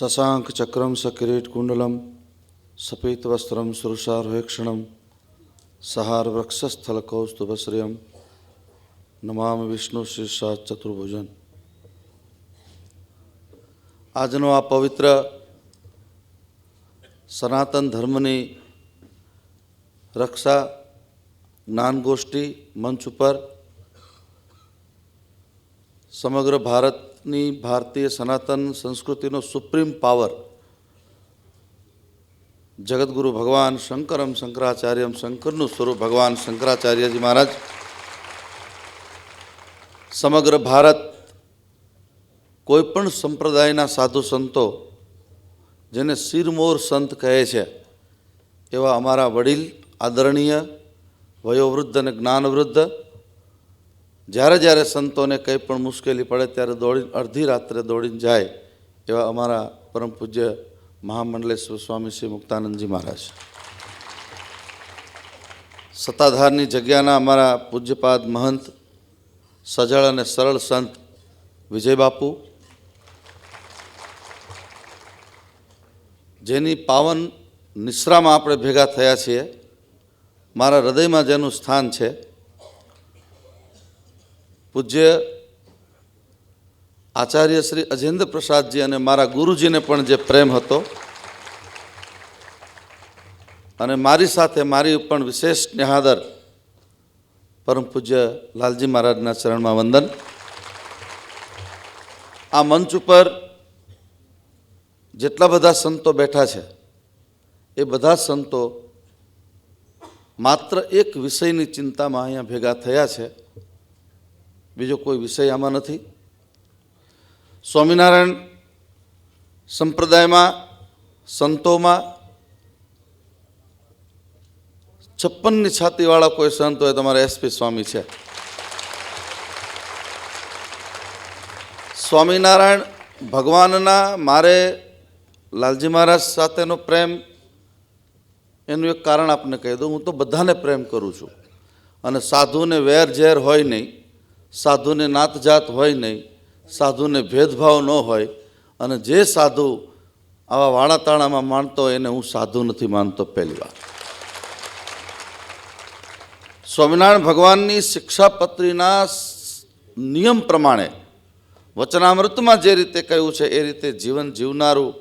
શશાંક ચક્રમ સકિરીટ કુંડલમ સપીત વસ્ત્રમ સુરુષારોહેક્ષણમ સહાર વૃક્ષસ્થલ કૌસ્તુભશ્રિયમ નમામ વિષ્ણુ શીર્ષા ચતુર્ભુજન આજનો આ પવિત્ર સનાતન ધર્મની રક્ષા જ્ઞાનગોષ્ઠી મંચ ઉપર સમગ્ર ભારતની ભારતીય સનાતન સંસ્કૃતિનો સુપ્રીમ પાવર જગતગુરુ ભગવાન શંકરમ શંકરાચાર્યમ શંકરનું સ્વરૂપ ભગવાન શંકરાચાર્યજી મહારાજ, સમગ્ર ભારત કોઈપણ સંપ્રદાયના સાધુ સંતો જેને શિરમોર સંત કહે છે, એવા અમારા વડીલ, આદરણીય, વયોવૃદ્ધ અને જ્ઞાનવૃદ્ધ જ્યારે જ્યારે સંતોને કંઈ પણ મુશ્કેલી પડે ત્યારે દોડી અડધી રાત્રે દોડીને જાય એવા અમારા પરમ પૂજ્ય મહામંડલેશ્વર સ્વામી શ્રી મુક્તાનંદજી મહારાજ. સત્તાધારની જગ્યાના અમારા પૂજ્યપાદ મહંત, સજળ અને સરળ સંત વિજય બાપુ, જેની પાવન નિશ્રામાં આપણે ભેગા થયા છીએ. મારા હૃદયમાં જેનું સ્થાન છે પૂજ્ય આચાર્ય શ્રી અજેન્દ્ર પ્રસાદજી અને મારા ગુરુજીને પણ જે પ્રેમ હતો અને મારી સાથે મારી પણ વિશેષ નિહાદર, પરમ પૂજ્ય લાલજી મહારાજના ચરણમાં વંદન. આ મંચ ઉપર જેટલા બધા સંતો બેઠા છે, એ બધા સંતો માત્ર એક વિષયની ચિંતામાં અહીંયા ભેગા થયા છે. બીજો કોઈ વિષય આમાં નથી. સ્વામિનારાયણ સંપ્રદાયમાં, સંતોમાં છપ્પનની છાતીવાળા કોઈ સંત હોય તમારા એસપી સ્વામી છે. સ્વામિનારાયણ ભગવાનના મારે લાલજી મહારાજ સાથેનો પ્રેમ એનું એક કારણ આપને કહી દઉં. હું તો બધાને પ્રેમ કરું છું. અને સાધુને વેર ઝેર હોય નહીં. સાધુને નાતજાત હોય નહીં, સાધુને ભેદભાવ ન હોય, અને જે સાધુ આવા વાણાતાણામાં માનતો એને હું સાધુ નથી માનતો પહેલી વાર સ્વામિનારાયણ ભગવાનની શિક્ષાપત્રીના નિયમ પ્રમાણે વચનામૃતમાં જે રીતે કહ્યું છે, એ રીતે જીવન જીવનારું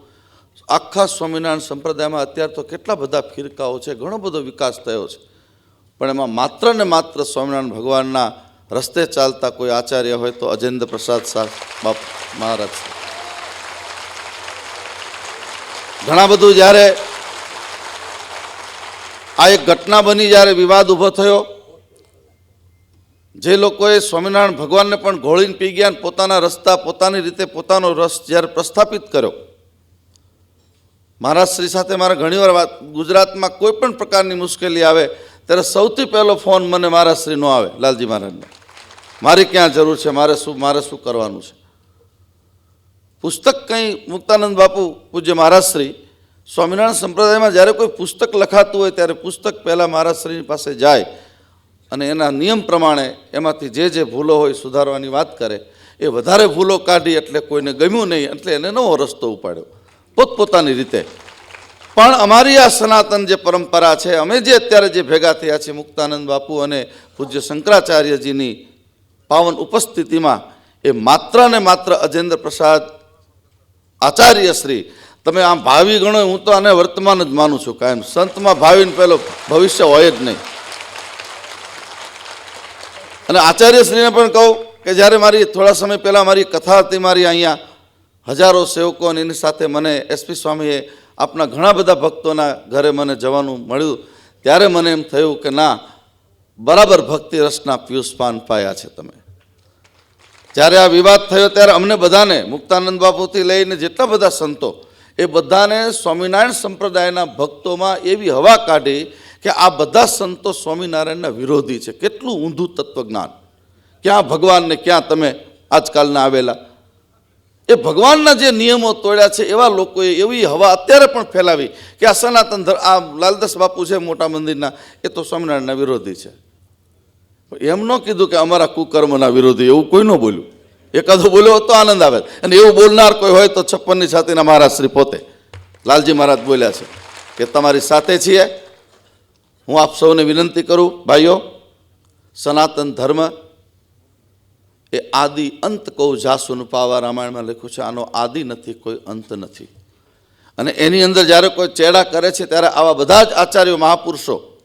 આખા સ્વામિનારાયણ સંપ્રદાયમાં અત્યારે તો કેટલા બધા ફિરકાઓ છે, ઘણો બધો વિકાસ થયો છે. પણ એમાં માત્ર ને માત્ર સ્વામિનારાયણ ભગવાનના રસ્તે ચાલતા કોઈ આચાર્ય હોય તો અજેન્દ્ર પ્રસાદ બાપ મહારાજ. ઘણા બધું જ્યારે આ એક ઘટના બની જ્યારે વિવાદ ઊભો થયો, જે લોકોએ સ્વામિનારાયણ ભગવાનને પણ ઘોળીને પી ગયા પોતાના રસ્તા, પોતાની રીતે પોતાનો રસ જ્યારે પ્રસ્થાપિત કર્યો. મહારાજ શ્રી સાથે મારે ઘણીવાર વાત, ગુજરાતમાં કોઈ પણ પ્રકારની મુશ્કેલી આવે, ત્યારે સૌથી પહેલો ફોન મને મહારાજ શ્રીનો આવે, લાલજી મહારાજને. મારી ક્યાં જરૂર છે? મારે શું મારે શું કરવાનું છે? પુસ્તક કંઈ મુક્તાનંદ બાપુ પૂજ્ય મહારાજશ્રી સ્વામિનારાયણ સંપ્રદાયમાં જ્યારે કોઈ પુસ્તક લખાતું હોય ત્યારે પુસ્તક પહેલાં મહારાજશ્રીની પાસે જાય અને એના નિયમ પ્રમાણે એમાંથી જે જે ભૂલો હોય સુધારવાની વાત કરે, એ વધારે ભૂલો કાઢી એટલે કોઈને ગમ્યું નહીં એટલે એને નવો રસ્તો ઉપાડ્યો, પોતપોતાની રીતે. પણ અમારી આ સનાતન જે પરંપરા છે, અમે જે અત્યારે જે ભેગા થયા છીએ મુક્તાનંદ બાપુ અને પૂજ્ય શંકરાચાર્યજીની પાવન ઉપસ્થિતિમાં એ માત્ર ને માત્ર અજેન્દ્ર પ્રસાદ આચાર્ય શ્રી, તમે આમ ભાવિ ગણો, હું તો આને વર્તમાન જ માનું છું, કાયમ સંતમાં ભાવિને પહેલો ભવિષ્ય હોય જ નહીં. અને આચાર્યશ્રીને પણ કહું કે જ્યારે મારી, થોડા સમય પહેલાં મારી કથા હતી મારી અહીંયા, હજારો સેવકો અને એની સાથે મને એસપી સ્વામીએ આપના ઘણા બધા ભક્તોના ઘરે મને જવાનું મળ્યું, ત્યારે મને એમ થયું કે ના બરાબર ભક્તિ રસના પિયુષપાન પાયા છે તમે. જ્યારે આ વિવાદ થયો ત્યારે અમને બધાને, મુક્તાનંદ બાપુથી લઈને જેટલા બધા સંતો, એ બધાને સ્વામિનારાયણ સંપ્રદાયના ભક્તોમાં એવી હવા કાઢી કે આ બધા સંતો સ્વામિનારાયણના વિરોધી છે. કેટલું ઊંધું તત્વજ્ઞાન. ક્યાં ભગવાનને ક્યાં તમે આજકાલના આવેલા. એ ભગવાનના જે નિયમો તોડ્યા છે એવા લોકોએ એવી હવા અત્યારે પણ ફેલાવી કે આ સનાતન આ લાલદાસ બાપુ છે મોટા મંદિરના, એ તો સ્વામિનારાયણના વિરોધી છે. એમ ન કીધું કે અમારા કુકર્મના વિરોધી, એવું કોઈ ન બોલ્યું. એકાદો બોલ્યો તો આનંદ આવે. અને એવું બોલનાર કોઈ હોય તો છપ્પનની છાતીના મહારાજ શ્રી પોતે. લાલજી મહારાજ બોલ્યા છે કે તમારી સાથે છીએ. હું આપ સૌને વિનંતી કરું, ભાઈઓ, સનાતન ધર્મ એ આદિ અંત કહું જાસુન પાવા રામાયણમાં લખ્યું છે, આનો આદિ નથી, કોઈ અંત નથી. અને એની અંદર જ્યારે કોઈ ચેડા કરે છે, ત્યારે આવા બધા જ આચાર્યો મહાપુરુષો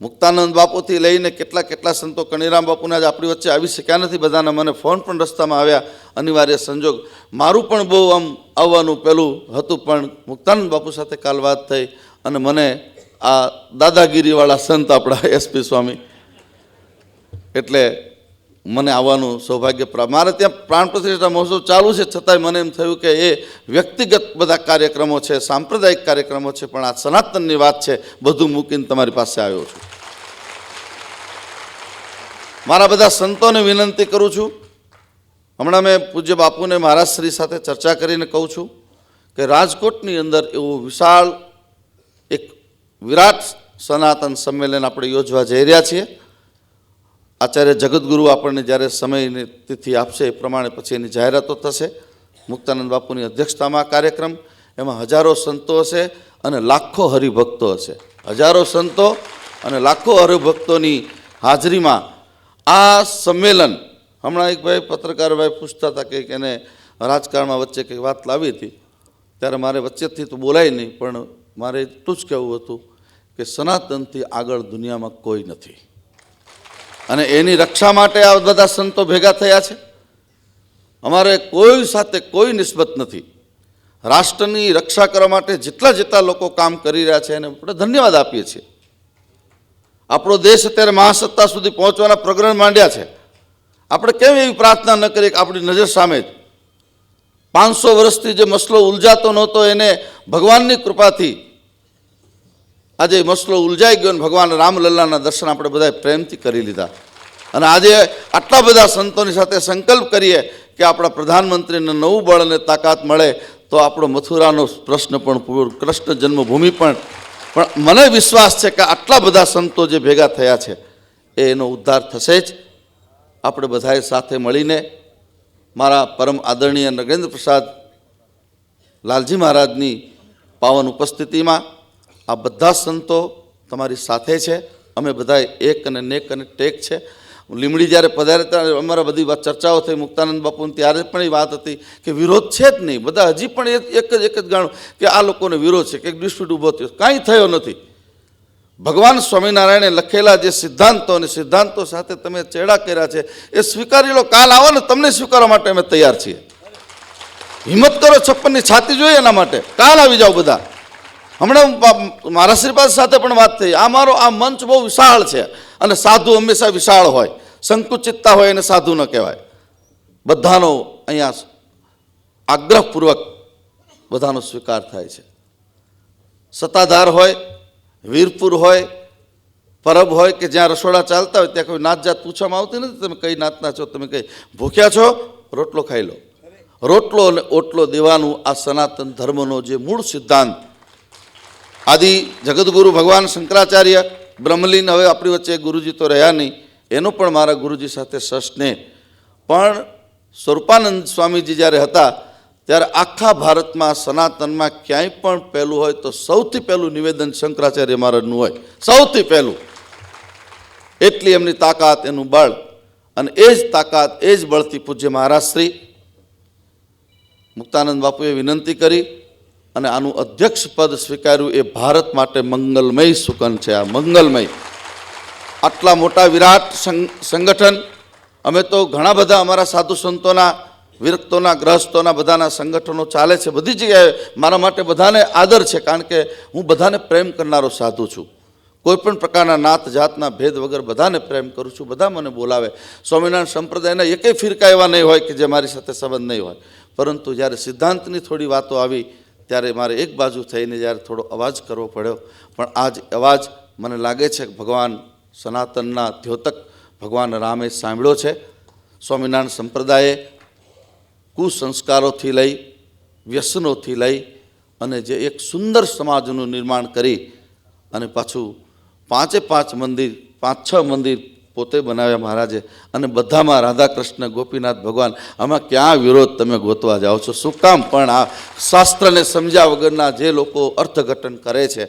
મુક્તાનંદ બાપુથી લઈને કેટલા કેટલા સંતો કણીરામ બાપુને આજે આપણી વચ્ચે આવી શક્યા નથી બધાના મને ફોન પણ રસ્તામાં આવ્યા, અનિવાર્ય સંજોગ. મારું પણ બહુ આમ આવવાનું પેલું હતું પણ મુક્તાનંદ બાપુ સાથે કાલ વાત થઈ અને મને આ દાદાગીરીવાળા સંત આપણા એસપી સ્વામી. એટલે મને આવવાનું સૌભાગ્ય મારે ત્યાં પ્રાણ પ્રતિષ્ઠા મહોત્સવ ચાલુ છે. છતાંય મને એમ થયું કે એ વ્યક્તિગત બધા કાર્યક્રમો છે, સાંપ્રદાયિક કાર્યક્રમો છે, પણ આ સનાતનની વાત છે. બધું મૂકીને તમારી પાસે આવ્યો છું. મારા બધા સંતોને વિનંતી કરું છું. હમણાં મેં પૂજ્ય બાપુને મહારાજ સાથે ચર્ચા કરીને કહું છું કે રાજકોટની અંદર એવું વિશાળ એક વિરાટ સનાતન સંમેલન આપણે યોજવા જઈ રહ્યા છીએ. આચાર્ય જગદગુરુ આપણને જ્યારે સમયની તિથિ આપશે એ પ્રમાણે પછી એની જાહેરાતો થશે. મુક્તાનંદ બાપુની અધ્યક્ષતામાં કાર્યક્રમ. એમાં હજારો સંતો હશે અને લાખો હરિભક્તો હશે. હજારો સંતો અને લાખો હરિભક્તોની હાજરીમાં આ સંમેલન હમણાં એક ભાઈ પત્રકાર ભાઈ પૂછતા હતા કે એને રાજકારણમાં વચ્ચે કંઈક વાત લાવી હતી. ત્યારે મારે વચ્ચેથી તો બોલાય નહીં, પણ મારે એટલું જ કહેવું હતું કે સનાતનથી આગળ દુનિયામાં કોઈ નથી. અને એની રક્ષા માટે આ બધા સંતો ભેગા થયા છે. અમારે કોઈ સાથે કોઈ નિસ્બત નથી. રાષ્ટ્રની રક્ષા કરવા માટે જેટલા જેટલા લોકો કામ કરી રહ્યા છે એને આપણે ધન્યવાદ આપીએ છીએ. આપણો દેશ અત્યારે મહાસત્તા સુધી પહોંચવાના પ્રકરણ માંડ્યા છે. આપણે કેમ એવી પ્રાર્થના ન કરીએ કે આપણી નજર સામે જ? પાંચસો વર્ષથી જે મસલો ઉલજાતો નહોતો, એને ભગવાનની કૃપાથી આજે મસલો ઉલજાઈ ગયો અને ભગવાન રામલલ્લાના દર્શન આપણે બધાએ પ્રેમથી કરી લીધા. અને આજે આટલા બધા સંતોની સાથે સંકલ્પ કરીએ કે આપણા પ્રધાનમંત્રીને નવું બળ અને તાકાત મળે તો આપણો મથુરાનો પ્રશ્ન પણ કૃષ્ણ જન્મભૂમિ પણ પણ મને વિશ્વાસ છે કે આટલા બધા સંતો જે ભેગા થયા છે, એ એનો ઉદ્ધાર થશે જ. આપણે બધાએ સાથે મળીને મારા પરમ આદરણીય નગેન્દ્ર પ્રસાદ લાલજી મહારાજની પાવન ઉપસ્થિતિમાં આ બધા સંતો તમારી સાથે છે. અમે બધા એક અને નેક અને ટેક છે. લીમડી જ્યારે પધારે ત્યારે અમારા બધી વાત ચર્ચાઓ થઈ. મુક્તાનંદ બાપુની ત્યારે પણ એ વાત હતી કે વિરોધ છે જ નહીં. બધા હજી પણ એક જ એક જ ગાણું કે આ લોકોને વિરોધ છે, કે ડિસ્પ્યુટ ઊભો થયો. કાંઈ થયો નથી. ભગવાન સ્વામિનારાયણે લખેલા જે સિદ્ધાંતો અને સિદ્ધાંતો સાથે તમે ચેડા કર્યા છે, એ સ્વીકારી લો. કાલ આવો ને તમને સ્વીકારવા માટે અમે તૈયાર છીએ. હિંમત કરો, છપ્પનની છાતી જોઈએ એના માટે. કાલ આવી જાઓ બધા. હમણાં મારા શ્રીપાદ સાથે પણ વાત થઈ. આ મારો આ મંચ બહુ વિશાળ છે અને સાધુ હંમેશા વિશાળ હોય. સંકુચિતતા હોય એને સાધુ ન કહેવાય. બધાનો અહીંયા આગ્રહપૂર્વક બધાનો સ્વીકાર થાય છે. સત્તાધાર હોય, વીરપુર હોય, પરબ હોય કે જ્યાં રસોડા ચાલતા હોય ત્યાં કોઈ નાત જાત પૂછવામાં આવતી નથી. તમે કઈ નાતના છો? તમે કઈ ભૂખ્યા છો? રોટલો ખાઈ લો. રોટલો અને ઓટલો દેવાનું આ સનાતન ધર્મનો જે મૂળ સિદ્ધાંત આદિ જગદગુરુ ભગવાન શંકરાચાર્ય બ્રહ્મલીન હવે આપણી વચ્ચે ગુરુજી તો રહ્યા નહીં. એનો પણ મારા ગુરુજી સાથે સસ્ને. પણ સ્વરૂપાનંદ સ્વામીજી જ્યારે હતા, ત્યારે આખા ભારતમાં સનાતનમાં ક્યાંય પણ પહેલું હોય તો સૌથી પહેલું નિવેદન શંકરાચાર્ય મહારાજનું હોય. સૌથી પહેલું. એટલી એમની તાકાત એનું બળ અને એ જ તાકાત, એ જ બળથી પૂજ્ય મહારાજશ્રી મુક્તાનંદ બાપુએ વિનંતી કરી. અને આનું અધ્યક્ષ પદ સ્વીકાર્યું એ ભારત માટે મંગલમય સુકન છે આ મંગલમય. આટલા મોટા વિરાટ સંગઠન, અમે તો ઘણા બધા અમારા સાધુ સંતોના, વિરક્તોના, ગ્રહસ્થોના બધાના સંગઠનો ચાલે છે. બધી જગ્યાએ મારા માટે બધાને આદર છે, કારણ કે હું બધાને પ્રેમ કરનારો સાધુ છું. કોઈપણ પ્રકારના નાત જાતના ભેદ વગર બધાને પ્રેમ કરું છું, બધા મને બોલાવે. સ્વામિનારાયણ સંપ્રદાયના એકેય ફિરકા એવા નહીં હોય કે જે મારી સાથે સંબંધ નહીં હોય. પરંતુ જ્યારે સિદ્ધાંતની થોડી વાતો આવી ત્યારે મારે એક બાજુ થઈને જ્યારે થોડો અવાજ કરવો પડ્યો, પણ આજ અવાજ મને લાગે છે કે ભગવાન સનાતનના દ્યોતક ભગવાન રામે સાંભળ્યો છે. સ્વામિનારાયણ સંપ્રદાયે કુસંસ્કારોથી લઈ, વ્યસનોથી લઈ અને જે એક સુંદર સમાજનું નિર્માણ કરી અને પાછું પાંચે પાંચ મંદિર, પાંચ છ મંદિર પોતે બનાવ્યા મહારાજે. અને બધામાં રાધા કૃષ્ણ ગોપીનાથ ભગવાન, આમાં ક્યાં વિરોધ તમે ગોતવા જાઓ છો? શું કામ પણ આ શાસ્ત્રને સમજ્યા વગરના જે લોકો અર્થઘટન કરે છે,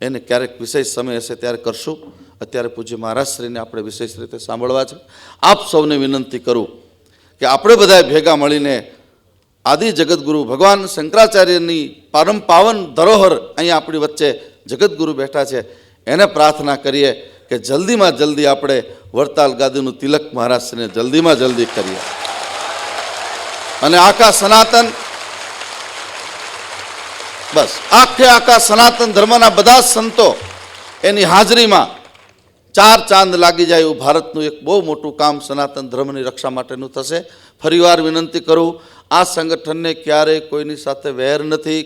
એને ક્યારેક વિશેષ સમય હશે ત્યારે કરશું. અત્યારે પૂજ્ય મહારાજશ્રીને આપણે વિશેષ રીતે સાંભળવા છે. આપ સૌને વિનંતી કરું કે આપણે બધાએ ભેગા મળીને આદિ જગતગુરુ ભગવાન શંકરાચાર્યની પારમ પાવન ધરોહર અહીંયા આપણી વચ્ચે જગતગુરુ બેઠા છે. એને પ્રાર્થના કરીએ. કે જલ્દીમાં જલ્દી આપણે વડતાલ ગાદીનું તિલક મહારાજને જલ્દીમાં જલ્દી કરીએ. અને આખા સનાતન બસ, આખે આખા સનાતન ધર્મના બધા સંતો એની હાજરીમાં ચાર ચાંદ લાગી જાય એવું ભારતનું એક બહુ મોટું કામ સનાતન ધર્મની રક્ષા માટેનું થશે. ફરીવાર વિનંતી કરું, આ સંગઠનને ક્યારેય કોઈની સાથે વેર નથી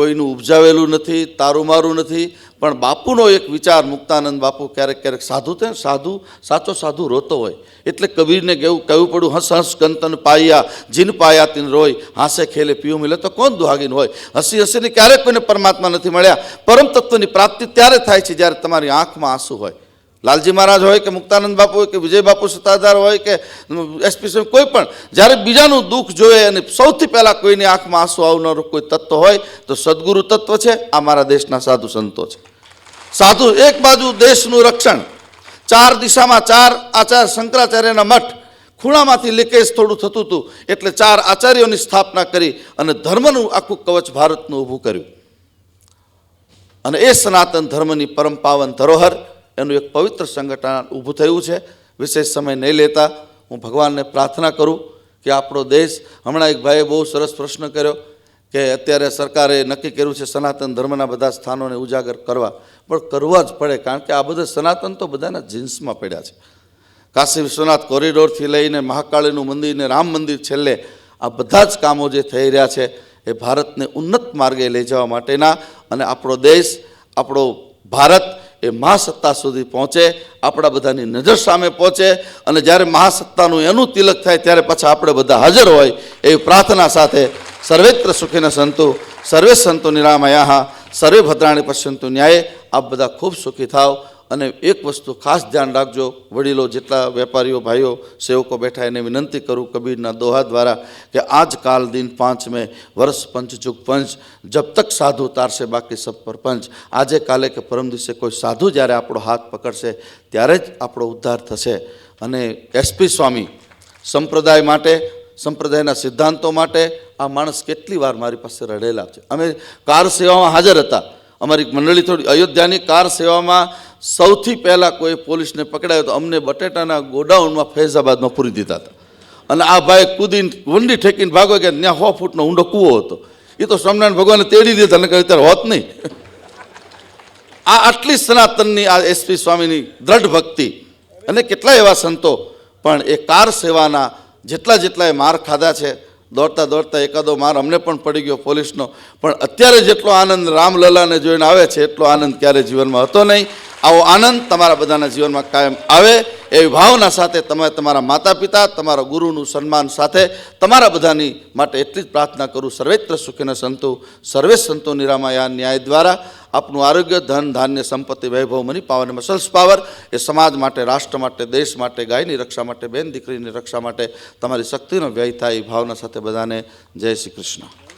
કોઈનું ઉપજાવેલું નથી તારુમારું નથી, પણ બાપુનો એક વિચાર મુક્તાનંદ બાપુ ક્યારેક ક્યારેક, સાધુ તે, સાધુ, સાચો સાધુ રોતો હોય. એટલે કબીરને કેવું, કહેવું પડ્યું, હસ, હંસ, કંતન, પાયા, જીન પાયા તીન રોય, હાંસે ખેલે પીવું મિલે. તો કોણ દુહાગીન હોય? હસી હસીને ક્યારેક કોઈને પરમાત્મા નથી મળ્યા. પરમ તત્વની પ્રાપ્તિ ત્યારે થાય છે જ્યારે તમારી આંખમાં આંસુ હોય. લાલજી મહારાજ હોય કે મુક્તાનંદ બાપુ હોય કે વિજય બાપુ સત્તાધાર હોય કે એસપી કોઈ પણ, જ્યારે બીજાનું દુઃખ જોવે અને સૌથી પહેલાં કોઈની આંખમાં આંસુ આવનારું કોઈ તત્વ હોય, તો સદગુરુ તત્વ છે, આ મારા દેશના સાધુ સંતો છે. સાધુ એક બાજુ દેશનું રક્ષણ, ચાર દિશામાં ચાર આચાર્ય શંકરાચાર્યના મઠ, ખૂણામાંથી લીકેજ થોડું થતું હતું, એટલે ચાર આચાર્યોની સ્થાપના કરી અને ધર્મનું આખું કવચ ભારતનું ઊભું કર્યું. અને એ સનાતન ધર્મની પરમ પાવન ધરોહર એનું એક પવિત્ર સંગઠન ઊભું થયું છે. વિશેષ સમય નહીં લેતા હું ભગવાનને પ્રાર્થના કરું કે આપણો દેશ, હમણાં એક ભાઈએ બહુ સરસ પ્રશ્ન કર્યો કે અત્યારે સરકારે નક્કી કર્યું છે સનાતન ધર્મના બધા સ્થાનોને ઉજાગર કરવા. પણ કરવા જ પડે, કારણ કે આ બધા સનાતન તો બધાના જીન્સમાં પડ્યા છે. કાશી વિશ્વનાથ કોરિડોરથી લઈને મહાકાળીનું મંદિર ને રામ મંદિર છેલ્લે આ બધા જ કામો જે થઈ રહ્યા છે એ ભારતને ઉન્નત માર્ગે લઈ જવા માટેના અને આપણો દેશ, આપણો ભારત એ મહાસત્તા સુધી પહોંચે, આપણા બધાની નજર સામે પહોંચે અને જ્યારે મહાસત્તાનું એનું તિલક થાય ત્યારે પાછા આપણે બધા હાજર હોય એવી પ્રાર્થના સાથે સર્વેત્ર સુખીને સંતુ, સર્વે સંતો નિરામયા સર્વે ભદ્રાણી પશ્યંતુ ન્યાય, આપ બધા ખૂબ સુખી થાવ. અને એક વસ્તુ ખાસ ધ્યાન રાખજો, વડીલો જેટલા વેપારીઓ, ભાઈઓ, સેવકો બેઠા એને વિનંતી કરું કબીરના દોહા દ્વારા કે આજ કાલ દિન પાંચ મેં વર્ષ પંચ ચુક પંચ, જબ તક સાધુ તારશે બાકી સબ પર પંચ. આજે કાલે કે પરમ દિવસે કોઈ સાધુ જ્યારે આપણો હાથ પકડશે, ત્યારે જ આપણો ઉદ્ધાર થશે. અને એસપી સ્વામી, સંપ્રદાય માટે, સંપ્રદાયના સિદ્ધાંતો માટે આ માણસ કેટલી વાર મારી પાસે રડેલા છે. અમે કાર સેવામાં હાજર હતા. અમારી મંડળી થોડી અયોધ્યાની કાર સેવામાં સૌથી પહેલાં કોઈ પોલીસને પકડાયો તો અમને બટેટાના ગોડાઉનમાં ફૈઝાબાદમાં પૂરી દીધા હતા. અને આ ભાઈ કૂદીને વંડી ઠેકીને ભાગો કે ત્યાં સો ફૂટનો ઊંડો કૂવો હતો. એ તો સ્વામિનારાયણ ભગવાને તેડી દીધા અને કહ્યું ત્યારે હોત નહીં. આ આટલી સનાતનની આ એસપી સ્વામીની દ્રઢ ભક્તિ અને કેટલા એવા સંતો પણ એ કાર સેવાના જેટલા જેટલા એ માર ખાધા છે દોડતા દોડતા એકાદો માર અમને પણ પડી ગયો પોલીસનો. પણ અત્યારે જેટલો આનંદ રામલલાને જોઈને આવે છે, એટલો આનંદ ક્યારે જીવનમાં હતો નહીં. આવો આનંદ તમારા બધાના જીવનમાં કાયમ આવે એવી ભાવના સાથે તમે તમારા માતા પિતા તમારા ગુરુનું સન્માન સાથે તમારા બધાની માટે એટલી જ પ્રાર્થના કરું. સર્વેત્ર સુખીને સંતો, સર્વે સંતો નિરામયા ન્યાય દ્વારા આપનું આરોગ્ય, ધન, ધાન્ય, સંપત્તિ, વૈભવ, મની, પાવન મસલ્સ પાવર એ સમાજ માટે, રાષ્ટ્ર માટે, દેશ માટે, ગાયની રક્ષા માટે, બેન દીકરીની રક્ષા માટે તમારી શક્તિનો વ્યય થાય એ ભાવના સાથે બધાને જય શ્રી કૃષ્ણ.